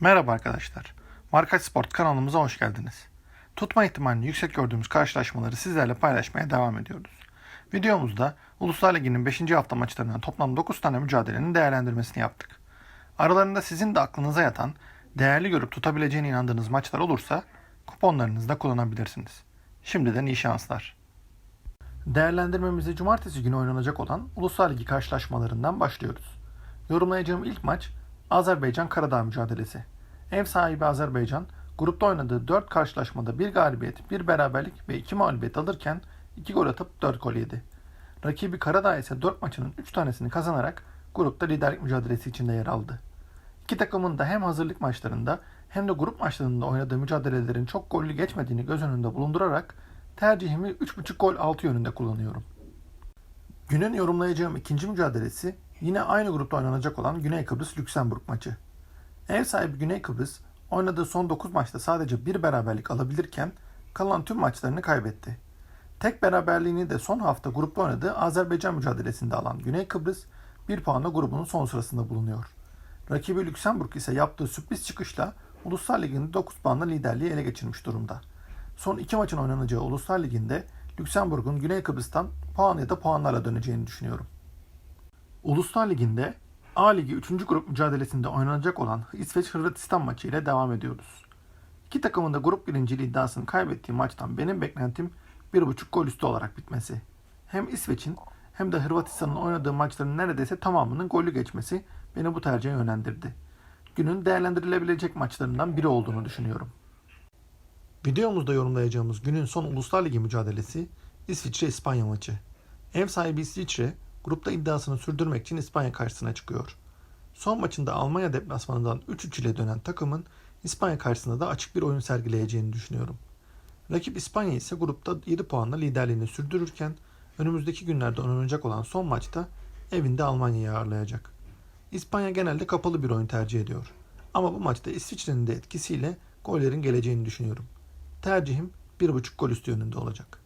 Merhaba arkadaşlar. Markaç Sport kanalımıza hoş geldiniz. Tutma ihtimalini yüksek gördüğümüz karşılaşmaları sizlerle paylaşmaya devam ediyoruz. Videomuzda Uluslar Ligi'nin 5. hafta maçlarından toplam 9 tane mücadelenin değerlendirmesini yaptık. Aralarında sizin de aklınıza yatan, değerli görüp tutabileceğine inandığınız maçlar olursa kuponlarınızı da kullanabilirsiniz. Şimdiden iyi şanslar. Değerlendirmemize cumartesi günü oynanacak olan Uluslar Ligi karşılaşmalarından başlıyoruz. Yorumlayacağım ilk maç Azerbaycan Karadağ mücadelesi. Ev sahibi Azerbaycan grupta oynadığı 4 karşılaşmada 1 galibiyet, 1 beraberlik ve 2 mağlubiyet alırken 2 gol atıp 4 gol yedi. Rakibi Karadağ ise 4 maçının 3 tanesini kazanarak grupta liderlik mücadelesi içinde yer aldı. İki takımın da hem hazırlık maçlarında hem de grup maçlarında oynadığı mücadelelerin çok gollü geçmediğini göz önünde bulundurarak tercihimi 3.5 gol altı yönünde kullanıyorum. Günün yorumlayacağım ikinci mücadelesi yine aynı grupta oynanacak olan Güney Kıbrıs Lüksemburg maçı. Ev sahibi Güney Kıbrıs oynadığı son 9 maçta sadece bir beraberlik alabilirken kalan tüm maçlarını kaybetti. Tek beraberliğini de son hafta grupta oynadığı Azerbaycan mücadelesinde alan Güney Kıbrıs bir puanla grubunun son sırasında bulunuyor. Rakibi Lüksemburg ise yaptığı sürpriz çıkışla Uluslar Ligi'nde 9 puanla liderliği ele geçirmiş durumda. Son iki maçın oynanacağı Uluslar Ligi'nde Lüksemburg'un Güney Kıbrıs'tan puan ya da puanlarla döneceğini düşünüyorum. Uluslar Ligi'nde A Ligi 3. grup mücadelesinde oynanacak olan İsveç-Hırvatistan maçı ile devam ediyoruz. İki takımın da grup birinciliği iddiasını kaybettiği maçtan benim beklentim 1.5 gol üstü olarak bitmesi. Hem İsveç'in hem de Hırvatistan'ın oynadığı maçların neredeyse tamamının golü geçmesi beni bu tercihe yönlendirdi. Günün değerlendirilebilecek maçlarından biri olduğunu düşünüyorum. Videomuzda yorumlayacağımız günün son Uluslar Ligi mücadelesi İsviçre-İspanya maçı. Ev sahibi İsviçre grupta iddiasını sürdürmek için İspanya karşısına çıkıyor. Son maçında Almanya deplasmanından 3-3 ile dönen takımın İspanya karşısında da açık bir oyun sergileyeceğini düşünüyorum. Rakip İspanya ise grupta 7 puanla liderliğini sürdürürken önümüzdeki günlerde oynanacak olan son maçta evinde Almanya'yı ağırlayacak. İspanya genelde kapalı bir oyun tercih ediyor. Ama bu maçta İsviçre'nin de etkisiyle gollerin geleceğini düşünüyorum. Tercihim 1.5 gol üstü yönünde olacak.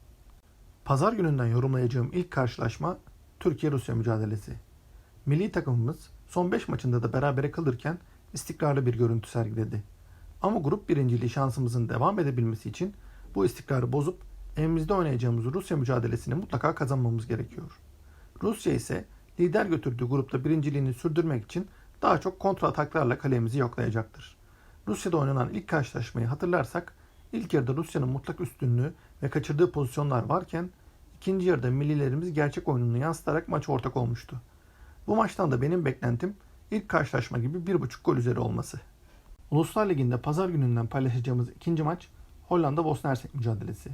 Pazar gününden yorumlayacağım ilk karşılaşma Türkiye-Rusya mücadelesi. Milli takımımız son 5 maçında da berabere kalırken istikrarlı bir görüntü sergiledi. Ama grup birinciliği şansımızın devam edebilmesi için bu istikrarı bozup evimizde oynayacağımız Rusya mücadelesini mutlaka kazanmamız gerekiyor. Rusya ise lider götürdüğü grupta birinciliğini sürdürmek için daha çok kontra ataklarla kalemizi yoklayacaktır. Rusya'da oynanan ilk karşılaşmayı hatırlarsak ilk yarıda Rusya'nın mutlak üstünlüğü ve kaçırdığı pozisyonlar varken ikinci yarıda millilerimiz gerçek oyununu yansıtarak maça ortak olmuştu. Bu maçtan da benim beklentim ilk karşılaşma gibi 1.5 gol üzeri olması. Uluslar Ligi'nde pazar gününden paylaşacağımız ikinci maç Hollanda-Bosna Hersek mücadelesi.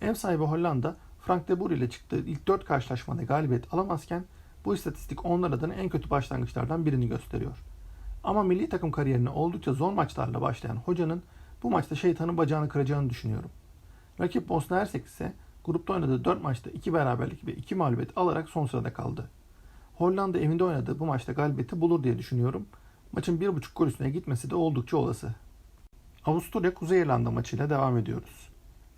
Ev sahibi Hollanda, Frank de Boer ile çıktığı ilk 4 karşılaşmada galibiyet alamazken bu istatistik onlar adına en kötü başlangıçlardan birini gösteriyor. Ama milli takım kariyerine oldukça zor maçlarla başlayan hocanın bu maçta şeytanın bacağını kıracağını düşünüyorum. Rakip Bosna Hersek ise grupta oynadığı 4 maçta 2 beraberlik ve 2 mağlubiyet alarak son sırada kaldı. Hollanda evinde oynadığı bu maçta galibiyeti bulur diye düşünüyorum. Maçın 1.5 gol üstüne gitmesi de oldukça olası. Avusturya Kuzey İrlanda maçıyla devam ediyoruz.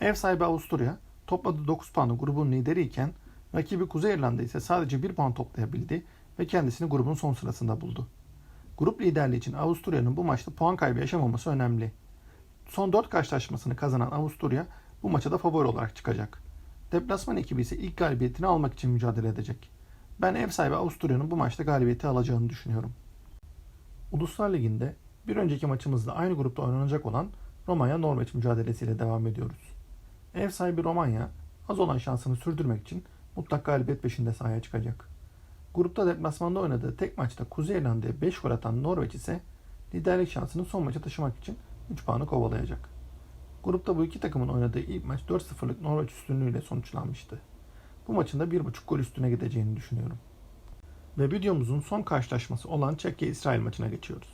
Ev sahibi Avusturya topladığı 9 puanlı grubun lideri iken rakibi Kuzey İrlanda ise sadece 1 puan toplayabildi ve kendisini grubun son sırasında buldu. Grup liderliği için Avusturya'nın bu maçta puan kaybı yaşamaması önemli. Son 4 karşılaşmasını kazanan Avusturya bu maça da favori olarak çıkacak. Deplasman ekibi ise ilk galibiyetini almak için mücadele edecek. Ben ev sahibi Avusturya'nın bu maçta galibiyeti alacağını düşünüyorum. Uluslar Ligi'nde bir önceki maçımızda aynı grupta oynanacak olan Romanya-Norveç mücadelesiyle devam ediyoruz. Ev sahibi Romanya az olan şansını sürdürmek için mutlak galibiyet peşinde sahaya çıkacak. Grupta deplasmanda oynadığı tek maçta Kuzey İrlanda'ya 5 gol atan Norveç ise liderlik şansını son maça taşımak için 3 puanı kovalayacak. Grupta bu iki takımın oynadığı ilk maç 4-0'lık Norveç üstünlüğüyle sonuçlanmıştı. Bu maçın da 1.5 gol üstüne gideceğini düşünüyorum. Ve videomuzun son karşılaşması olan Çekya-İsrail maçına geçiyoruz.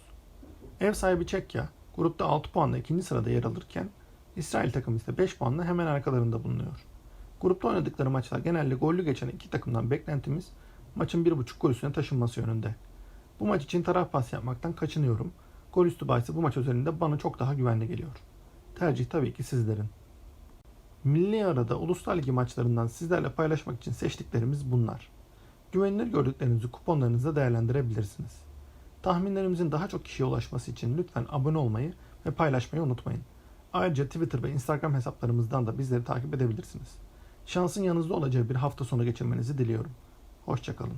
Ev sahibi Çekya, grupta 6 puanla ikinci sırada yer alırken İsrail takımı ise 5 puanla hemen arkalarında bulunuyor. Grupta oynadıkları maçlar genelde gollü geçen iki takımdan beklentimiz maçın 1.5 gol üstüne taşınması yönünde. Bu maç için taraf pas yapmaktan kaçınıyorum. Gol üstü bahsi bu maç üzerinde bana çok daha güvenli geliyor. Tercih tabii ki sizlerin. Milli arada Uluslar Ligi maçlarından sizlerle paylaşmak için seçtiklerimiz bunlar. Güvenilir gördüklerinizi kuponlarınızda değerlendirebilirsiniz. Tahminlerimizin daha çok kişiye ulaşması için lütfen abone olmayı ve paylaşmayı unutmayın. Ayrıca Twitter ve Instagram hesaplarımızdan da bizleri takip edebilirsiniz. Şansın yanınızda olacağı bir hafta sonu geçirmenizi diliyorum. Hoşçakalın.